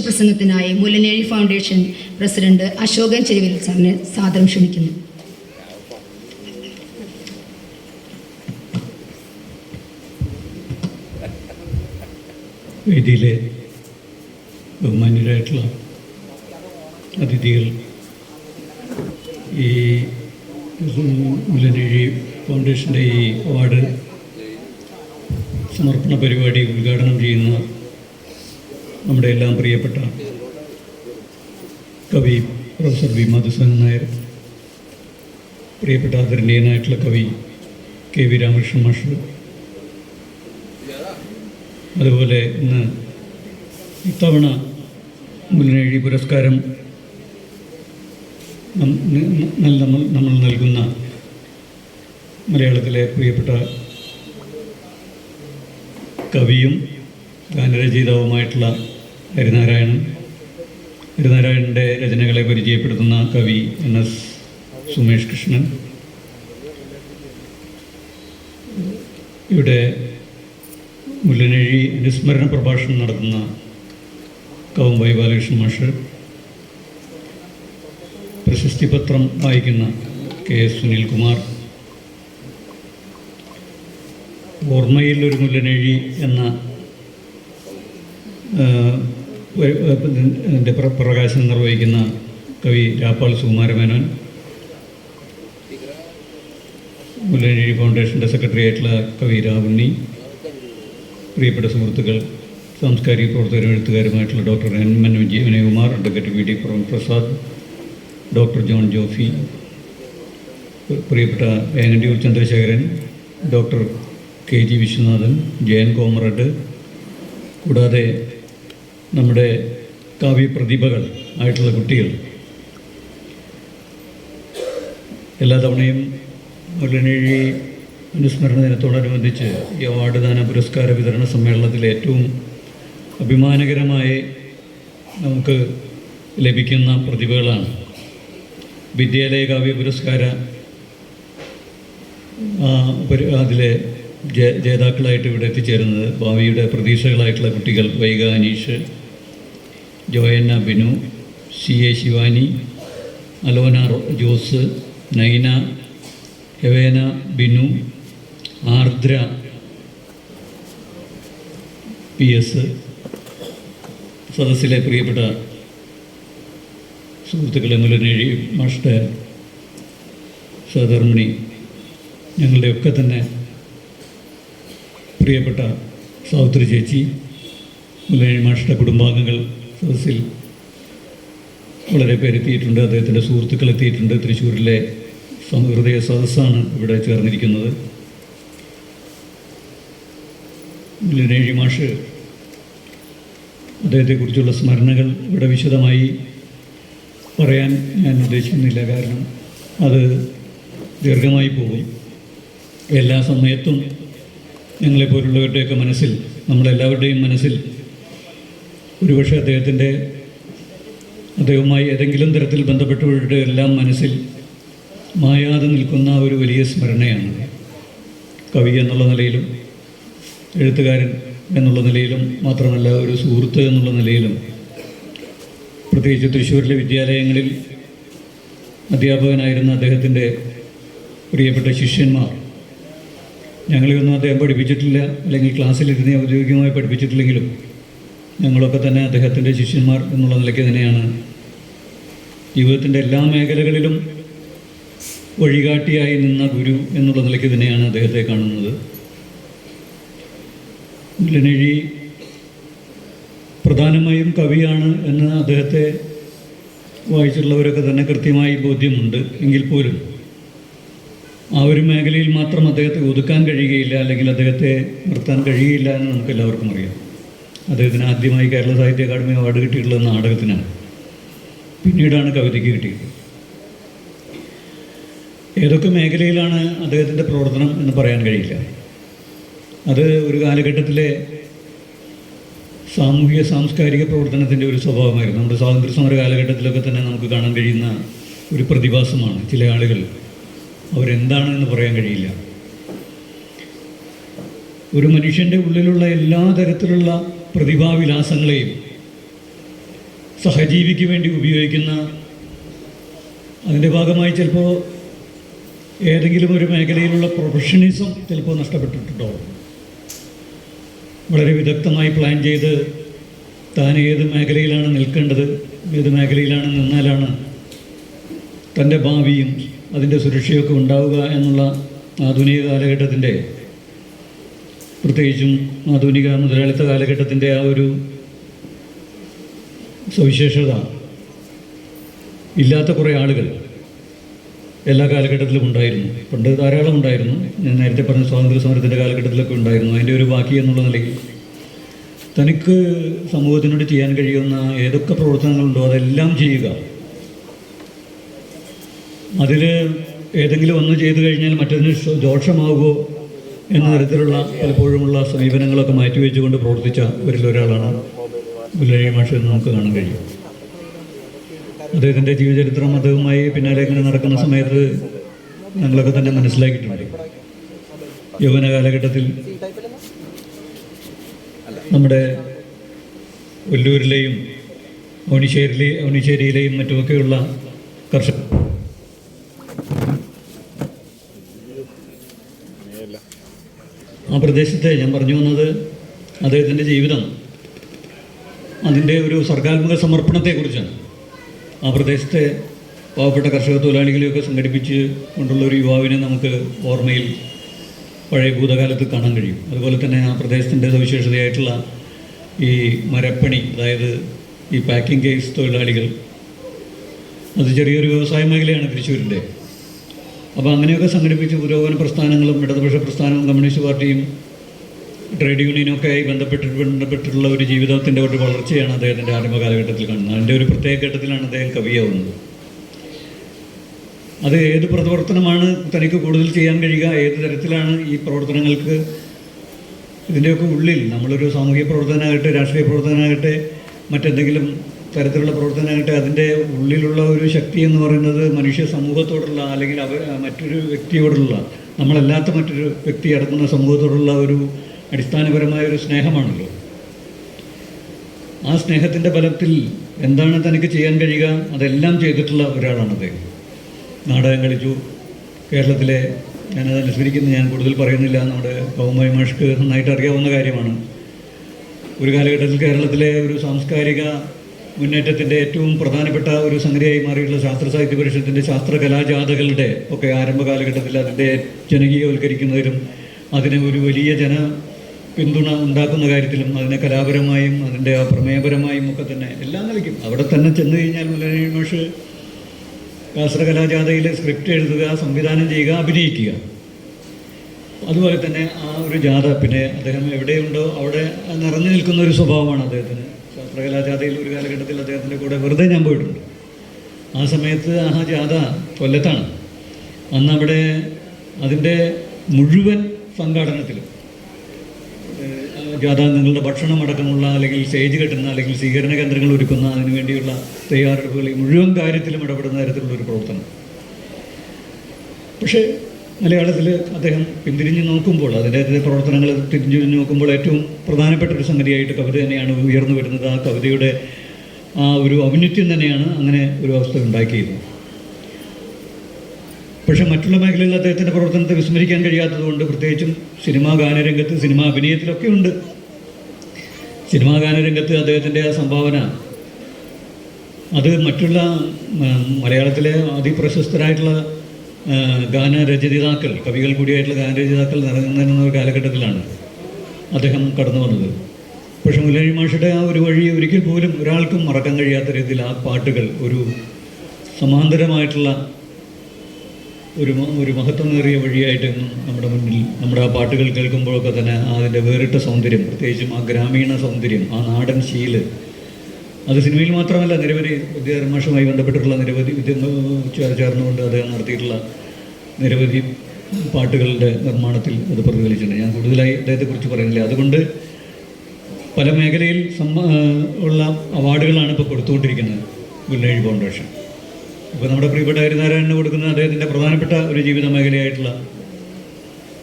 പ്രസംഗത്തിനായി Mullanezhi foundation president Ashokan Cheruvil സാറിന് സാദരം ക്ഷണിക്കുന്നു. വേദിയിലെ ബഹുമാന്യരായിട്ടുള്ള അതിഥികൾ ഈ മുല്ലനേഴി ഫൗണ്ടേഷന്റെ ഈ അവാർഡ് സമർപ്പണ പരിപാടി ഉദ്ഘാടനം ചെയ്യുന്ന നമ്മുടെ എല്ലാം പ്രിയപ്പെട്ട കവി പ്രൊഫസർ വി മധുസൂദൻ നായർ പ്രിയപ്പെട്ട ആദരണീയനായിട്ടുള്ള കവി കെ വി രാമകൃഷ്ണൻ മാഷ് അതുപോലെ ഇന്ന് ഇത്തവണ മുല്ലനേഴി പുരസ്കാരം നമ്മൾ നമ്മൾ നൽകുന്ന മലയാളത്തിലെ പ്രിയപ്പെട്ട കവിയും ഗാനരചയിതാവുമായിട്ടുള്ള ഹരിനാരായണൻ. ഹരിനാരായണന്റെ രചനകളെ പരിചയപ്പെടുത്തുന്ന കവി എൻ എസ് സുമേഷ് കൃഷ്ണൻ. ഇവിടെ മുല്ലനഴി അനുസ്മരണ പ്രഭാഷണം നടത്തുന്ന കവുംബായി ബാലകൃഷ്ണൻ മാഷ്. പ്രശസ്തി പത്രം വായിക്കുന്ന കെ എസ് സുനിൽകുമാർ. ഓർമ്മയിൽ ഒരു മുല്ലനഴി എന്ന പ്ര- പ്രകാശനം നിർവഹിക്കുന്ന കവി രാപ്പാൾ സുകുമാരമേനോൻ മുല്ലനഴി ഫൗണ്ടേഷന്റെ സെക്രട്ടറി ആയിട്ടുള്ള കവി രാവുണ്ണി പ്രിയപ്പെട്ട സുഹൃത്തുക്കൾ സാംസ്കാരിക പ്രവർത്തകരും എഴുത്തുകാരുമായിട്ടുള്ള doctor N Manu Vinayakumar advocate V D Pravan Prasad doctor John Jofi പ്രിയപ്പെട്ട Vengandiyur Chandrasekharan doctor K G Viswanathan Jayan comrade കൂടാതെ നമ്മുടെ കാവ്യപ്രതിഭകൾ ആയിട്ടുള്ള കുട്ടികൾ. എല്ലാ തവണയും മുല്ലനേഴി അനുസ്മരണ ദിനത്തോടനുബന്ധിച്ച് ഈ അവാർഡ് ദാന പുരസ്കാര വിതരണ സമ്മേളനത്തിൽ ഏറ്റവും അഭിമാനകരമായി നമുക്ക് ലഭിക്കുന്ന പ്രതിഭകളാണ്. വിദ്യാലയ കാവ്യ പുരസ്കാര അതിലെ ജേതാക്കളായിട്ട് ഇവിടെ എത്തിച്ചേരുന്നത് ഭാവിയുടെ പ്രതീക്ഷകളായിട്ടുള്ള കുട്ടികൾ Vaiga Aneesh Joanna Binu C A Shivani Alona Jose Naina Hevena Binu Ardra P S സദസ്സിലെ പ്രിയപ്പെട്ട സുഹൃത്തുക്കളെ മുലനേഴി മാഷ്ട സഹധർമ്മിണി ഞങ്ങളുടെയൊക്കെ തന്നെ പ്രിയപ്പെട്ട സൗത്രി ചേച്ചി മുലനേഴി മാഷ്ട കുടുംബാംഗങ്ങൾ സദസ്സിൽ വളരെ പേരെത്തിയിട്ടുണ്ട്. അദ്ദേഹത്തിന്റെ സുഹൃത്തുക്കൾ എത്തിയിട്ടുണ്ട്. തൃശ്ശൂരിലെ ഹൃദയ സദസ്സാണ് ഇവിടെ ചേർന്നിരിക്കുന്നത്. ലിനേഴി മാഷ് അദ്ദേഹത്തെക്കുറിച്ചുള്ള സ്മരണകൾ ഇവിടെ വിശദമായി പറയാൻ ഞാൻ ഉദ്ദേശിക്കുന്നില്ല. കാരണം അത് ദീർഘമായി പോകും. എല്ലാ സമയത്തും ഞങ്ങളെപ്പോലുള്ളവരുടെയൊക്കെ മനസ്സിൽ നമ്മളെല്ലാവരുടെയും മനസ്സിൽ ഒരുപക്ഷെ അദ്ദേഹത്തിന്റെ അദ്ദേഹവുമായി ഏതെങ്കിലും തരത്തിൽ ബന്ധപ്പെട്ടവരുടെ എല്ലാം മനസ്സിൽ മായാതെ നിൽക്കുന്ന ഒരു വലിയ സ്മരണയാണ്. കവി എന്നുള്ള നിലയിലും എഴുത്തുകാരൻ എന്നുള്ള നിലയിലും മാത്രമല്ല ഒരു സുഹൃത്ത് എന്നുള്ള നിലയിലും പ്രത്യേകിച്ച് തൃശ്ശൂരിലെ വിദ്യാലയങ്ങളിൽ അധ്യാപകനായിരുന്ന അദ്ദേഹത്തിന്റെ പ്രിയപ്പെട്ട ശിഷ്യന്മാർ ഞങ്ങളെയൊന്നും അദ്ദേഹം പഠിപ്പിച്ചിട്ടില്ല അല്ലെങ്കിൽ ക്ലാസ്സിലിരുന്ന് ഔദ്യോഗികമായി പഠിപ്പിച്ചിട്ടില്ലെങ്കിലും ഞങ്ങളൊക്കെ തന്നെ അദ്ദേഹത്തിന്റെ ശിഷ്യന്മാർ എന്നുള്ള നിലയ്ക്ക് തന്നെയാണ്. ജീവിതത്തിന്റെ എല്ലാ മേഖലകളിലും വഴികാട്ടിയായി നിന്ന ഗുരു എന്നുള്ള നിലയ്ക്ക് തന്നെയാണ് അദ്ദേഹത്തെ കാണുന്നത്. മുല്ലനഴി പ്രധാനമായും കവിയാണ് എന്ന് അദ്ദേഹത്തെ വായിച്ചിട്ടുള്ളവരൊക്കെ തന്നെ കൃത്യമായി ബോധ്യമുണ്ട്. എങ്കിൽ പോലും ആ ഒരു മേഖലയിൽ മാത്രം അദ്ദേഹത്തെ ഒതുക്കാൻ കഴിയുകയില്ല അല്ലെങ്കിൽ അദ്ദേഹത്തെ നിർത്താൻ കഴിയുകയില്ല എന്ന് നമുക്ക് എല്ലാവർക്കും അറിയാം. അദ്ദേഹത്തിന് ആദ്യമായി കേരള സാഹിത്യ അക്കാദമി അവാർഡ് കിട്ടിയിട്ടുള്ളത് നാടകത്തിനാണ്. പിന്നീടാണ് കവിതയ്ക്ക് കിട്ടിയത്. ഏതൊക്കെ മേഖലയിലാണ് അദ്ദേഹത്തിന്റെ പ്രവർത്തനം എന്ന് പറയാൻ കഴിയില്ല. അത് ഒരു കാലഘട്ടത്തിലെ സാമൂഹിക സാംസ്കാരിക പ്രവർത്തനത്തിന്റെ ഒരു സ്വഭാവമായിരുന്നു. നമ്മുടെ സ്വാതന്ത്ര്യ സമര കാലഘട്ടത്തിലൊക്കെ തന്നെ നമുക്ക് കാണാൻ കഴിയുന്ന ഒരു പ്രതിഭാസമാണ് ചില ആളുകൾ അവരെന്താണ് എന്ന് പറയാൻ കഴിയില്ല. ഒരു മനുഷ്യന്റെ ഉള്ളിലുള്ള എല്ലാ തരത്തിലുള്ള പ്രതിഭാവിലാസങ്ങളെയും സഹജീവിക്ക് വേണ്ടി ഉപയോഗിക്കുന്ന അതിന്റെ ഭാഗമായി ചിലപ്പോൾ ഏതെങ്കിലും ഒരു മേഖലയിലുള്ള പ്രൊഫഷണലിസം ചിലപ്പോൾ നഷ്ടപ്പെട്ടിട്ടുണ്ടോ? വളരെ വിദഗ്ധമായി പ്ലാൻ ചെയ്ത് താൻ ഏത് മേഖലയിലാണ് നിൽക്കേണ്ടത് ഏത് മേഖലയിലാണ് നിന്നാലാണ് തന്റെ ഭാവിയും അതിന്റെ സുരക്ഷയൊക്കെ ഉണ്ടാവുക എന്നുള്ള ആധുനിക കാലഘട്ടത്തിന്റെ പ്രത്യേകിച്ചും ആധുനിക മുതലാളിത്ത കാലഘട്ടത്തിന്റെ ആ ഒരു സവിശേഷത. ഇല്ലാത്ത കുറേ ആളുകൾ എല്ലാ കാലഘട്ടത്തിലും ഉണ്ടായിരുന്നു. പണ്ട് ധാരാളം ഉണ്ടായിരുന്നു. ഞാൻ നേരത്തെ പറഞ്ഞ സ്വാതന്ത്ര്യ സമരത്തിന്റെ കാലഘട്ടത്തിലൊക്കെ ഉണ്ടായിരുന്നു. അതിന്റെ ഒരു ബാക്കി എന്നുള്ള നിലയ്ക്ക് തനിക്ക് സമൂഹത്തിനോട് ചെയ്യാൻ കഴിയുന്ന ഏതൊക്കെ പ്രവർത്തനങ്ങളുണ്ടോ അതെല്ലാം ചെയ്യുക. അതിൽ ഏതെങ്കിലും ഒന്ന് ചെയ്തു കഴിഞ്ഞാൽ മറ്റതിന് ദോഷമാവുകയോ എന്ന തരത്തിലുള്ള പലപ്പോഴുമുള്ള സമീപനങ്ങളൊക്കെ മാറ്റിവെച്ചുകൊണ്ട് പ്രവർത്തിച്ച ഒരു ഒരാളാണ് മുല്ലഴി മാഷ് എന്ന് നമുക്ക് കാണാൻ കഴിയും. അദ്ദേഹത്തിന്റെ ജീവചരിത്രം അദ്ദേഹവുമായി പിന്നാലെ ഇങ്ങനെ നടക്കുന്ന സമയത്ത് ഞങ്ങളൊക്കെ തന്നെ മനസ്സിലാക്കിയിട്ടുണ്ട്. യൗവന കാലഘട്ടത്തിൽ നമ്മുടെ ഒല്ലൂരിലെയും ഓണിശ്ശേരിയിലെ ഓണിശ്ശേരിയിലെയും മറ്റുമൊക്കെയുള്ള കർഷക ആ പ്രദേശത്തെ ഞാൻ പറഞ്ഞു വന്നത് അദ്ദേഹത്തിന്റെ ജീവിതം അതിന്റെ ഒരു സർഗാത്മക സമർപ്പണത്തെക്കുറിച്ചാണ്. ആ പ്രദേശത്തെ പാവപ്പെട്ട കർഷക തൊഴിലാളികളെയൊക്കെ സംഘടിപ്പിച്ച് കൊണ്ടുള്ള ഒരു യുവാവിനെ നമുക്ക് ഓർമ്മയിൽ പഴയ ഭൂതകാലത്ത് കാണാൻ കഴിയും. അതുപോലെ തന്നെ ആ പ്രദേശത്തിന്റെ സവിശേഷതയായിട്ടുള്ള ഈ മരപ്പണി അതായത് ഈ പാക്കിംഗ് കേസ് തൊഴിലാളികൾ അത് ചെറിയൊരു വ്യവസായ മേഖലയാണ് തൃശ്ശൂരിന്റെ. അപ്പോൾ അങ്ങനെയൊക്കെ സംഘടിപ്പിച്ച് പുരോഗമന പ്രസ്ഥാനങ്ങളും ഇടതുപക്ഷ പ്രസ്ഥാനവും കമ്മ്യൂണിസ്റ്റ് പാർട്ടിയും ട്രേഡ് യൂണിയനും ഒക്കെ ആയി ബന്ധപ്പെട്ട് ബന്ധപ്പെട്ടിട്ടുള്ള ഒരു ജീവിതത്തിന്റെ ഒരു വളർച്ചയാണ് അദ്ദേഹത്തിന്റെ ആരംഭ കാലഘട്ടത്തിൽ കാണുന്നത്. അതിന്റെ ഒരു പ്രത്യേക ഘട്ടത്തിലാണ് അദ്ദേഹം കവിയാവുന്നത്. അത് ഏത് പ്രവർത്തനമാണ് തനിക്ക് കൂടുതൽ ചെയ്യാൻ കഴിയുക ഏത് തരത്തിലാണ് ഈ പ്രവർത്തനങ്ങൾക്ക് ഇതിന്റെയൊക്കെ ഉള്ളിൽ നമ്മളൊരു സാമൂഹ്യ പ്രവർത്തനമാകട്ടെ രാഷ്ട്രീയ പ്രവർത്തനമാകട്ടെ മറ്റെന്തെങ്കിലും തരത്തിലുള്ള പ്രവർത്തനമായിട്ട് അതിന്റെ ഉള്ളിലുള്ള ഒരു ശക്തി എന്ന് പറയുന്നത് മനുഷ്യ സമൂഹത്തോടുള്ള അല്ലെങ്കിൽ അവർ മറ്റൊരു വ്യക്തിയോടുള്ള നമ്മളല്ലാത്ത മറ്റൊരു വ്യക്തി അടങ്ങുന്ന സമൂഹത്തോടുള്ള ഒരു അടിസ്ഥാനപരമായ ഒരു സ്നേഹമാണല്ലോ. ആ സ്നേഹത്തിന്റെ ഫലത്തിൽ എന്താണ് തനിക്ക് ചെയ്യാൻ കഴിയുക? അതെല്ലാം ചെയ്തിട്ടുള്ള ഒരാളാണ് അദ്ദേഹം. നാടകം കളിച്ചു. കേരളത്തിലെ ഞാനത് അനുസരിക്കുന്നു ഞാൻ കൂടുതൽ പറയുന്നില്ല. നമ്മുടെ കൗമായി മാഷ്ക്ക് നന്നായിട്ട് അറിയാവുന്ന കാര്യമാണ്. ഒരു കാലഘട്ടത്തിൽ കേരളത്തിലെ ഒരു സാംസ്കാരിക മുന്നേറ്റത്തിന്റെ ഏറ്റവും പ്രധാനപ്പെട്ട ഒരു സംഗതിയായി മാറിയിട്ടുള്ള ശാസ്ത്ര സാഹിത്യ പരിഷത്തിന്റെ ശാസ്ത്ര കലാജാഥകളുടെ ഒക്കെ ആരംഭ കാലഘട്ടത്തിൽ അതിന്റെ ജനകീയവൽക്കരിക്കുന്നതിലും അതിനെ ഒരു വലിയ ജന പിന്തുണ ഉണ്ടാക്കുന്ന കാര്യത്തിലും അതിനെ കലാപരമായും അതിന്റെ ആ പ്രമേയപരമായും ഒക്കെ തന്നെ എല്ലാം കളിക്കും. അവിടെ തന്നെ ചെന്ന് കഴിഞ്ഞാൽ മുല്ലനീ മാഷ് ശാസ്ത്ര കലാജാഥയിൽ സ്ക്രിപ്റ്റ് എഴുതുക സംവിധാനം ചെയ്യുക അഭിനയിക്കുക. അതുപോലെ തന്നെ ആ ഒരു ജാഥ പിന്നെ അദ്ദേഹം എവിടെയുണ്ടോ അവിടെ നിറഞ്ഞു നിൽക്കുന്ന ഒരു സ്വഭാവമാണ് അദ്ദേഹത്തിന്. ശാസ്ത്രകലാജാഥയിൽ ഒരു കാലഘട്ടത്തിൽ അദ്ദേഹത്തിന്റെ കൂടെ വെറുതെ ഞാൻ പോയിട്ടുണ്ട്. ആ സമയത്ത് ആ ജാഥ കൊല്ലത്താണ്. അന്ന് അവിടെ അതിന്റെ മുഴുവൻ സംഘാടനത്തിലും ജാഥ ജാഥാംഗങ്ങളുടെ ഭക്ഷണം അടക്കമുള്ള അല്ലെങ്കിൽ സ്റ്റേജ് കെട്ടുന്ന അല്ലെങ്കിൽ സ്വീകരണ കേന്ദ്രങ്ങൾ ഒരുക്കുന്ന അതിനു വേണ്ടിയുള്ള തയ്യാറെടുപ്പുകൾ ഈ മുഴുവൻ കാര്യത്തിലും ഇടപെടുന്ന തരത്തിലുള്ള ഒരു പ്രവർത്തനം. പക്ഷേ മലയാളത്തിൽ അദ്ദേഹം പിന്തിരിഞ്ഞ് നോക്കുമ്പോൾ അതിന്റെ പ്രവർത്തനങ്ങൾ തിരിഞ്ഞു നോക്കുമ്പോൾ ഏറ്റവും പ്രധാനപ്പെട്ട ഒരു സംഗതിയായിട്ട് കവിത തന്നെയാണ് ഉയർന്നു വരുന്നത്. ആ കവിതയുടെ ആ ഒരു ഔന്നിത്യം തന്നെയാണ് അങ്ങനെ ഒരു അവസ്ഥ ഉണ്ടാക്കിയത്. പക്ഷേ മറ്റുള്ള മേഖലയിൽ അദ്ദേഹത്തിന്റെ പ്രവർത്തനത്തെ വിസ്മരിക്കാൻ കഴിയാത്തതുകൊണ്ട് പ്രത്യേകിച്ചും സിനിമാ ഗാനരംഗത്ത് സിനിമാ അഭിനയത്തിലൊക്കെ ഉണ്ട്. സിനിമാ ഗാനരംഗത്ത് അദ്ദേഹത്തിന്റെ ആ സംഭാവന. അത് മറ്റുള്ള മലയാളത്തിലെ അതിപ്രശസ്തരായിട്ടുള്ള ഗാനരചയിതാക്കൾ കവികൾ കൂടിയായിട്ടുള്ള ഗാനരചയിതാക്കൾ നിറഞ്ഞിരുന്ന ഒരു കാലഘട്ടത്തിലാണ് അദ്ദേഹം കടന്നു വന്നത്. പക്ഷെ മുല്ലഴി മാഷയുടെ ആ ഒരു വഴി ഒരിക്കൽ പോലും ഒരാൾക്കും മറക്കാൻ കഴിയാത്ത രീതിയിൽ ആ പാട്ടുകൾ ഒരു സമാന്തരമായിട്ടുള്ള ഒരു ഒരു മഹത്വമേറിയ വഴിയായിട്ടെന്നും നമ്മുടെ മുന്നിൽ നമ്മുടെ ആ പാട്ടുകൾ കേൾക്കുമ്പോഴൊക്കെ തന്നെ അതിന്റെ വേറിട്ട സൗന്ദര്യം പ്രത്യേകിച്ചും ആ ഗ്രാമീണ സൗന്ദര്യം ആ നാടൻ ശീൽ അത് സിനിമയിൽ മാത്രമല്ല നിരവധി വിദ്യാധർമാഷുമായി ബന്ധപ്പെട്ടിട്ടുള്ള നിരവധി വിദ്യ ചേർന്നുകൊണ്ട് അദ്ദേഹം നടത്തിയിട്ടുള്ള നിരവധി പാട്ടുകളുടെ നിർമ്മാണത്തിൽ അത് പ്രതിഫലിച്ചിട്ടുണ്ട്. ഞാൻ കൂടുതലായി അദ്ദേഹത്തെക്കുറിച്ച് പറയുന്നില്ല. അതുകൊണ്ട് പല മേഖലയിൽ ഉള്ള അവാർഡുകളാണ് ഇപ്പോൾ കൊടുത്തുകൊണ്ടിരിക്കുന്നത് മുല്ലഴി ഫൗണ്ടേഷൻ. ഇപ്പോൾ നമ്മുടെ പ്രിയപ്പെട്ട ഹരിനാരായണന് കൊടുക്കുന്ന അദ്ദേഹത്തിന്റെ പ്രധാനപ്പെട്ട ഒരു ജീവിത മേഖലയായിട്ടുള്ള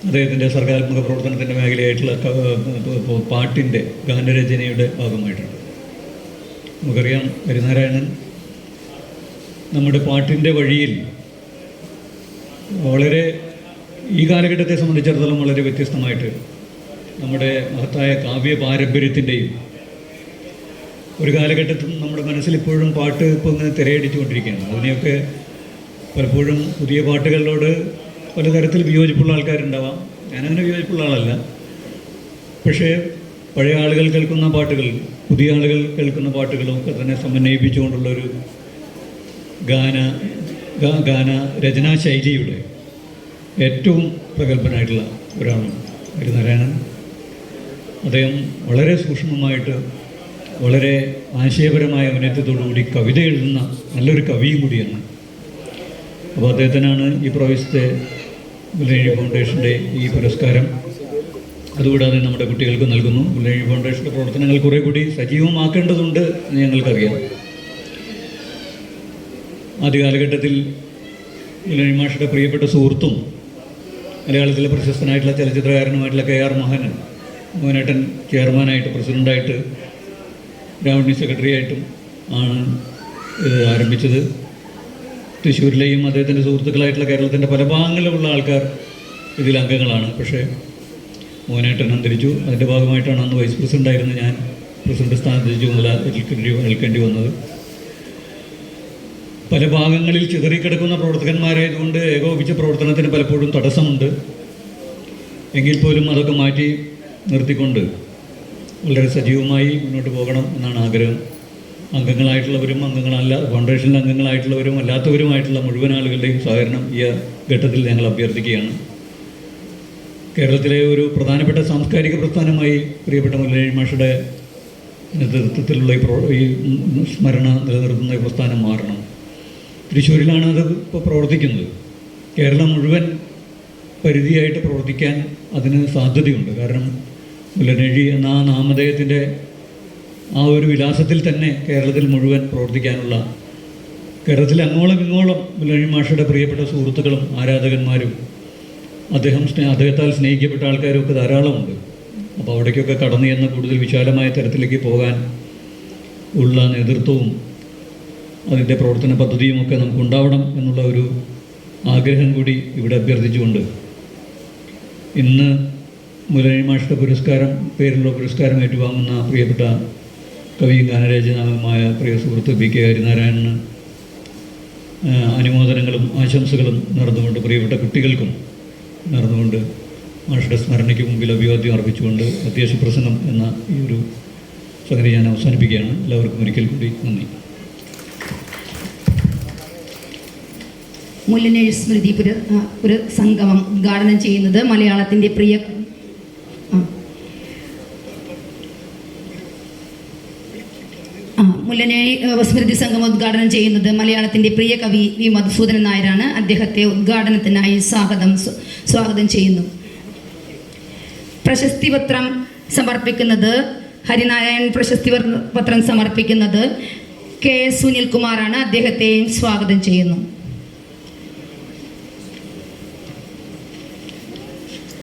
അദ്ദേഹത്തിന്റെ സർഗാത്മക പ്രവർത്തനത്തിന്റെ മേഖലയായിട്ടുള്ള പാട്ടിന്റെ ഗാനരചനയുടെ ഭാഗമായിട്ടുണ്ട് നമുക്കറിയാം ഹരിനാരായണൻ നമ്മുടെ പാട്ടിന്റെ വഴിയിൽ വളരെ ഈ കാലഘട്ടത്തെ സംബന്ധിച്ചിടത്തോളം വളരെ വ്യത്യസ്തമായിട്ട് നമ്മുടെ മഹത്തായ കാവ്യ പാരമ്പര്യത്തിന്റെയും ഒരു കാലഘട്ടത്തിൽ നമ്മുടെ മനസ്സിൽ ഇപ്പോഴും പാട്ട് ഇപ്പോൾ ഇങ്ങനെ തിരയടിച്ചുകൊണ്ടിരിക്കുകയാണ്. അതിനെയൊക്കെ പലപ്പോഴും പുതിയ പാട്ടുകളിലോട് പലതരത്തിൽ വിയോജിപ്പുള്ള ആൾക്കാരുണ്ടാവാം. ഞാനങ്ങനെ വിയോജിപ്പുള്ള ആളല്ല. പക്ഷേ പഴയ ആളുകൾ കേൾക്കുന്ന പാട്ടുകൾ പുതിയ ആളുകൾ കേൾക്കുന്ന പാട്ടുകളും ഒക്കെ തന്നെ സമന്വയിപ്പിച്ചുകൊണ്ടുള്ളൊരു ഗാന ഗാന രചനാ ശൈലിയുടെ ഏറ്റവും പ്രഗത്ഭനായിട്ടുള്ള ഒരാളാണ് ഹരിനാരായണൻ അദ്ദേഹം വളരെ സൂക്ഷ്മമായിട്ട് വളരെ ആശയപരമായ കൂടി കവിത എഴുതുന്ന നല്ലൊരു കവിയും കൂടിയാണ്. അപ്പോൾ അദ്ദേഹത്തിനാണ് ഈ പ്രാവശ്യത്തെ മുല്ലഴി ഫൗണ്ടേഷന്റെ ഈ പുരസ്കാരം അതുകൂടാതെ നമ്മുടെ കുട്ടികൾക്ക് നൽകുന്നു. ഉള്ളി ഫൗണ്ടേഷന്റെ പ്രവർത്തനങ്ങൾ കുറേ കൂടി സജീവമാക്കേണ്ടതുണ്ട് എന്ന് ഞങ്ങൾക്കറിയാം. ആദ്യ കാലഘട്ടത്തിൽ ഉള്ളി മാഷയുടെ പ്രിയപ്പെട്ട സുഹൃത്തും മലയാളത്തിലെ പ്രശസ്തനായിട്ടുള്ള ചലച്ചിത്രകാരനുമായിട്ടുള്ള കെ ആർ മോഹനൻ മോഹനേട്ടൻ ചെയർമാനായിട്ട് പ്രസിഡന്റായിട്ട് സെക്രട്ടറി ആയിട്ടും ആണ് ഇത് ആരംഭിച്ചത്. തൃശ്ശൂരിലെയും അദ്ദേഹത്തിന്റെ സുഹൃത്തുക്കളായിട്ടുള്ള കേരളത്തിന്റെ പല ഭാഗങ്ങളിലുള്ള ആൾക്കാർ ഇതിൽ അംഗങ്ങളാണ്. പക്ഷേ മോഹനേട്ടൻ അന്തരിച്ചു. അതിന്റെ ഭാഗമായിട്ടാണ് അന്ന് വൈസ് ആയിരുന്നു ഞാൻ പ്രസിഡന്റ് സ്ഥാനത്ത് ചുമതല ഏൽക്കേണ്ടി ഏൽക്കേണ്ടി വന്നത്. പല ഭാഗങ്ങളിൽ ചിതറിക്കിടക്കുന്ന പ്രവർത്തകന്മാരായതുകൊണ്ട് ഏകോപിച്ച പ്രവർത്തനത്തിന് പലപ്പോഴും തടസ്സമുണ്ട്. എങ്കിൽ പോലും അതൊക്കെ മാറ്റി നിർത്തിക്കൊണ്ട് വളരെ സജീവമായി മുന്നോട്ട് പോകണം എന്നാണ് ആഗ്രഹം. അംഗങ്ങളായിട്ടുള്ളവരും അംഗങ്ങളല്ല ഫൗണ്ടേഷനിലെ അംഗങ്ങളായിട്ടുള്ളവരും അല്ലാത്തവരുമായിട്ടുള്ള മുഴുവൻ ആളുകളുടെയും സഹകരണം ഈ ഘട്ടത്തിൽ ഞങ്ങൾ അഭ്യർത്ഥിക്കുകയാണ്. കേരളത്തിലെ ഒരു പ്രധാനപ്പെട്ട സാംസ്കാരിക പ്രസ്ഥാനമായി പ്രിയപ്പെട്ട മുല്ലഴി മാഷയുടെ നേതൃത്വത്തിലുള്ള ഈ പ്രോ ഈ സ്മരണ നിലനിർത്തുന്ന ഈ പ്രസ്ഥാനം മാറണം. തൃശ്ശൂരിലാണ് അത് ഇപ്പോൾ പ്രവർത്തിക്കുന്നത്. കേരളം മുഴുവൻ പരിധിയായിട്ട് പ്രവർത്തിക്കാൻ അതിന് സാധ്യതയുണ്ട്. കാരണം മുല്ലനഴി എന്ന ആ നാമധേയത്തിന്റെ ആ ഒരു വിലാസത്തിൽ തന്നെ കേരളത്തിൽ മുഴുവൻ പ്രവർത്തിക്കാനുള്ള കേരളത്തിൽ അങ്ങോളം ഇങ്ങോളം മുല്ലനഴി മാഷയുടെ പ്രിയപ്പെട്ട സുഹൃത്തുക്കളും ആരാധകന്മാരും അദ്ദേഹം സ്നേ അദ്ദേഹത്താൽ സ്നേഹിക്കപ്പെട്ട ആൾക്കാരൊക്കെ ധാരാളമുണ്ട്. അപ്പോൾ അവിടേക്കൊക്കെ കടന്നു ചെന്ന് കൂടുതൽ വിശാലമായ തരത്തിലേക്ക് പോകാൻ ഉള്ള നേതൃത്വവും അതിന്റെ പ്രവർത്തന പദ്ധതിയുമൊക്കെ നമുക്കുണ്ടാവണം എന്നുള്ള ഒരു ആഗ്രഹം കൂടി ഇവിടെ അഭ്യർത്ഥിച്ചുകൊണ്ട് ഇന്ന് മുരളി മാഷ്ട പുരസ്കാരം പേരിലുള്ള പുരസ്കാരം ഏറ്റുവാങ്ങുന്ന പ്രിയപ്പെട്ട കവിയും ഗാനരചനാവുമായ പ്രിയ സുഹൃത്ത് പി കെ ഹരിനാരായണന് അനുമോദനങ്ങളും ആശംസകളും നടന്നുകൊണ്ട് പ്രിയപ്പെട്ട കുട്ടികൾക്കും നേർന്നുകൊണ്ട് മാഷയുടെ സ്മരണയ്ക്ക് മുമ്പിൽ അഭിവാദ്യം അർപ്പിച്ചുകൊണ്ട് അത്യാവശ്യ പ്രസംഗം എന്ന ഈ ഒരു സംഗതി ഞാൻ അവസാനിപ്പിക്കുകയാണ്. എല്ലാവർക്കും ഒരിക്കൽ കൂടി നന്ദി. മുല്ലനേഴ് സ്മൃതി പുര സംഗമം ഉദ്ഘാടനം ചെയ്യുന്നത് മലയാളത്തിന്റെ പ്രിയ ആ. ആ, മുല്ലനേഴി സ്മൃതി സംഘം ഉദ്ഘാടനം ചെയ്യുന്നത് മലയാളത്തിന്റെ പ്രിയ കവി വി. മധുസൂദനൻ നായരാണ്. അദ്ദേഹത്തെ ഉദ്ഘാടനത്തിനായി സ്വാഗതം സ്വാഗതം ചെയ്യുന്നു. പ്രശസ്തി പത്രം സമർപ്പിക്കുന്നത് ഹരിനാരായൺ പ്രശസ്തി പത്രം സമർപ്പിക്കുന്നത് കെ. എസ് സുനിൽകുമാറാണ്. അദ്ദേഹത്തെയും സ്വാഗതം ചെയ്യുന്നു.